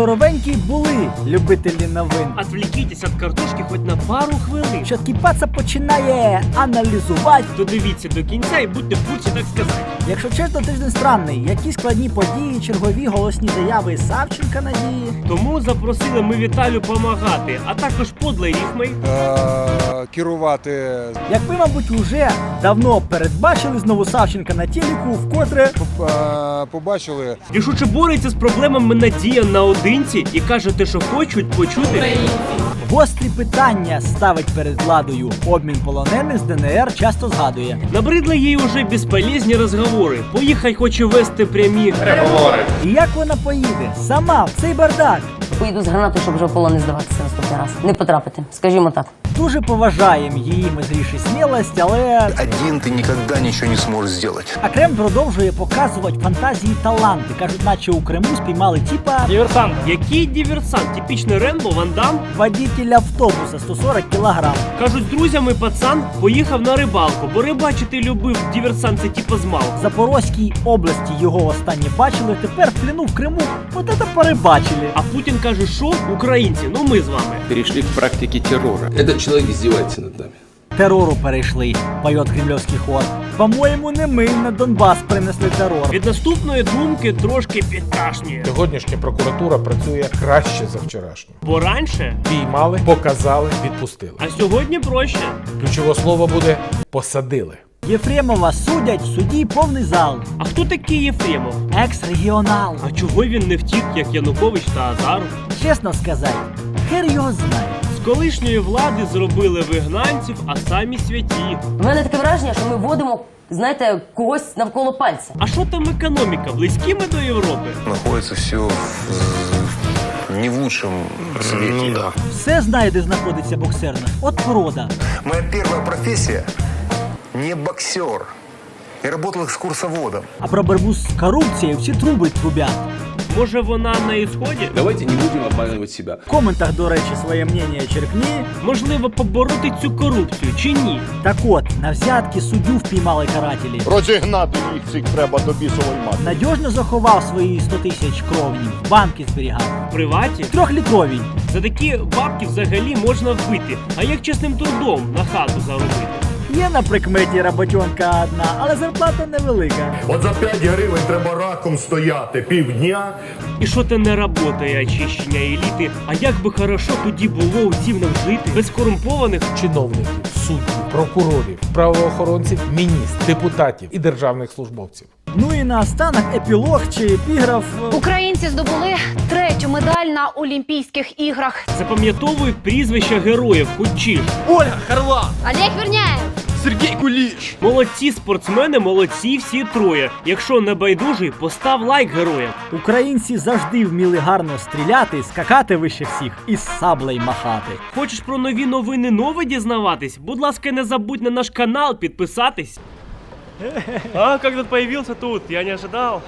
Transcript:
Здоровенькі були любителі новин. Отвлекитесь от картошки хоч на пару хвилин. Що кіпаца починає аналізувати. То дивіться до кінця і будьте в курсі, так сказати. Якщо чесно, тиждень странний. Які складні події, чергові голосні заяви Савченка Надії. Тому запросили ми Віталю помагати, а також подлий ріхмей. е, керувати Як ви, мабуть, уже давно передбачили знову Савченка на телеку, вкотре е, побачили Рішуче бореться з проблемами Надія наодинці і кажуть, те, що хочуть почути. гострі питання ставить перед владою. Обмін полонених з ДНР часто згадує. Набридли їй уже безполезні розговори. Поїхай хоче вести прямі. І як вона поїде? Сама в цей бардак. Поїду з гранату, щоб вже в полон не здаватися наступний раз. Не потрапити, скажімо так. Дуже поважаємо її мезріші смілость, але Один ты никогда ничего не сможешь сделать. А Крем продовжує показувати фантазії таланти. Кажуть, наче у Криму спіймали типа Диверсант. Який диверсант? Типічний Рембо, Ван Дам? водителя автобуса 140 кілограм. Кажуть, з друзями пацан поїхав на рибалку, бо рибачити любив диверсант, це типа змал. В Запорозькій області його останнє бачили. Тепер в плену в Криму. От це перебачили. А Путін каже, що українці, ну ми з вами. перешли к практике террора. Этот человек издевается над нами. Терору перейшли. Поет кремльовський хор. По-моєму, не ми на Донбас принесли терор. Від наступної думки трошки підташніє. Сьогоднішня прокуратура працює краще за вчорашню. Бо раніше, Піймали, показали, відпустили. а сьогодні проще. Ключове слово буде посадили. Єфремова судять в суді повний зал. А хто такий Єфремов? Екс-регіонал. А чого він не втік, як Янукович та Азаров? Чесно сказати, хер його знає. З колишньої влади зробили вигнанців, а самі святі. У мене таке враження, що ми водимо, знаєте, когось навколо пальця. А що там економіка? Близькі ми до Європи? Находится все не в лучшем свете. Ну да. Все знає, де знаходиться боксер. От порода. Моя первая профессия не боксер. Я работал экскурсоводом. А про боротьбу з корупцією всі труби трубять. Може вона на ісході? Давайте не будем обманывать себя. В коментах, до речі, своє мнення черкні. Можливо, побороти цю корупцію чи ні? Так от, на взятки суддю впіймали карателі. Розігнати їх цих треба до бісової матері. Надіжно заховав свої 100 тисяч кровнів, банки зберігав. В приваті? Трьохлітровій. За такі бабки взагалі можна вбити. А як чесним трудом на хату заробити? Є на прикметі роботьонка одна, але зарплата невелика. От за 5 гривень треба раком стояти півдня. І що те не работає очищення еліти? А як би хорошо тоді було усім нам жити? Без корумпованих Чиновників, суддів, прокурорів, правоохоронців, міністр, депутатів і державних службовців. Ну і наостанок епілог чи епіграф. Українці здобули третю медаль на Олімпійських іграх. запам'ятовують прізвища героїв, хоч ж. Ольга Харлан, Олег Вірняєв, Сергей Кулиш. Молодці спортсмени, молодці всі троє. Якщо не байдужий, постав лайк героям. Українці завжди вміли гарно стріляти, скакати вище всіх і з саблей махати. Хочеш про нові новини нове дізнаватись? Будь ласка, не забудь на наш канал підписатись. А, как тут появился тут? Я не ожидал.